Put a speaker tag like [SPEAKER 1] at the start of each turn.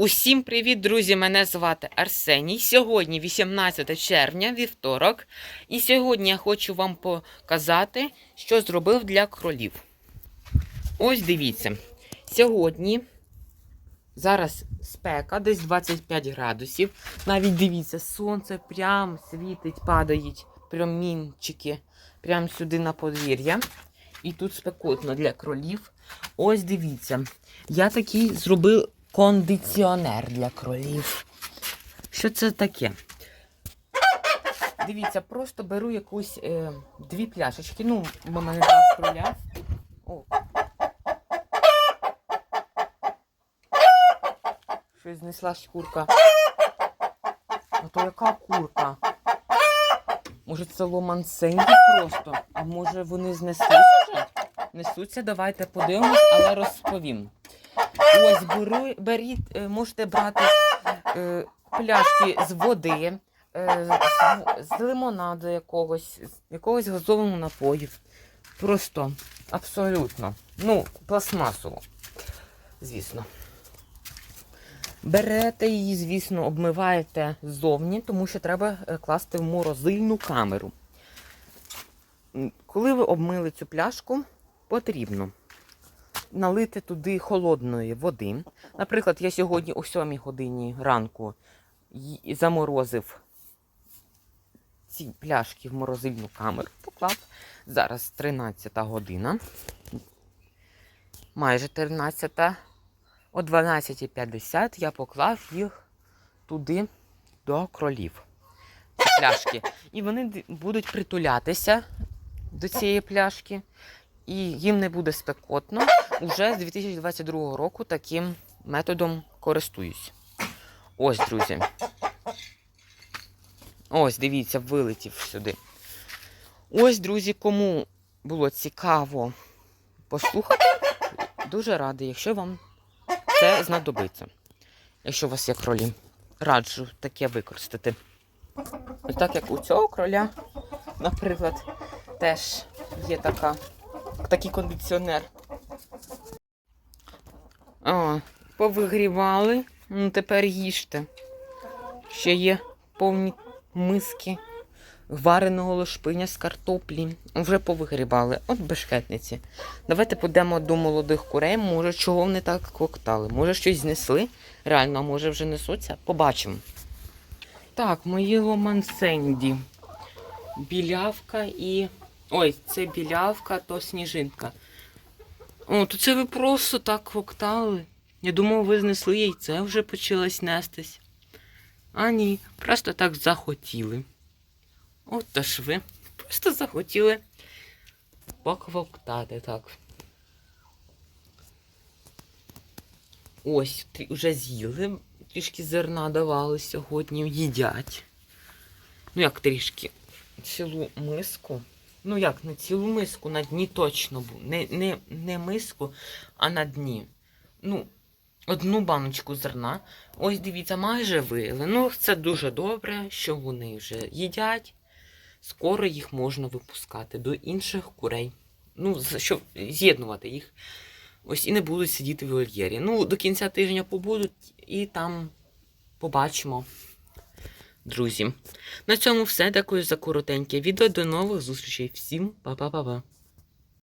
[SPEAKER 1] Усім привіт, друзі! Мене звати Арсеній. Сьогодні 18 червня, вівторок. І сьогодні я хочу вам показати, що зробив для кролів. Ось дивіться. Сьогодні, зараз спека, десь 25 градусів. Навіть дивіться, сонце прям світить, падають промінчики прямо сюди на подвір'я. І тут спекотно для кролів. Ось дивіться. Я такий зробив кондиціонер для кролів. Що це таке? Дивіться, просто беру якусь е, дві пляшечки. Ну, бо мене два кроля. О. Щось знесла курка. А то яка курка? Може це ломансенькі просто? А може вони вже? Несуться, давайте подивимось, але розповім. Ось беру, беріть, е, можете брати е, пляшки з води, е, з, з лимонаду якогось, з якогось газового напою. Просто абсолютно. Ну, пластмасово, звісно. Берете її, звісно, обмиваєте ззовні, тому що треба е, класти в морозильну камеру. Коли ви обмили цю пляшку, потрібно налити туди холодної води. Наприклад, я сьогодні о 7 годині ранку заморозив ці пляшки в морозильну камеру, поклав. Зараз 13 година. Майже 13. О 12.50 я поклав їх туди до кролів. Ці пляшки. І вони будуть притулятися до цієї пляшки. І їм не буде спекотно. Уже з 2022 року таким методом користуюсь. Ось, друзі. Ось, дивіться, вилетів сюди. Ось, друзі, кому було цікаво послухати, дуже радий, якщо вам це знадобиться. Якщо у вас є кролі, раджу таке використати. Ось так як у цього кроля, наприклад, теж є така, такий кондиціонер. О, повигрівали. Ну, тепер їжте. Ще є повні миски вареного лошпиня з картоплі. Вже повигрібали. От бешкетниці. Давайте підемо до молодих курей. Може, чого вони так коктали? Може, щось знесли? Реально, а може вже несуться? Побачимо. Так, мої ломансенді. Білявка і. Ой, це білявка, то сніжинка. О, то це ви просто так коктали. Я думав, ви знесли яйце, вже почалось нестись. А ні, просто так захотіли. От то ж ви. Просто захотіли поквоктати так. Ось, вже з'їли. Трішки зерна давали сьогодні, їдять. Ну, як трішки, цілу миску. Ну як, не цілу миску, на дні точно був. Не, не, не миску, а на дні. Ну, одну баночку зерна. Ось дивіться, майже вили. Ну, це дуже добре, що вони вже їдять. Скоро їх можна випускати до інших курей. Ну, щоб з'єднувати їх. Ось і не будуть сидіти в вольєрі. Ну, до кінця тижня побудуть і там побачимо. Друзі. На цьому все. Дякую за коротеньке відео. До нових зустрічей. Всім па-па-па-па.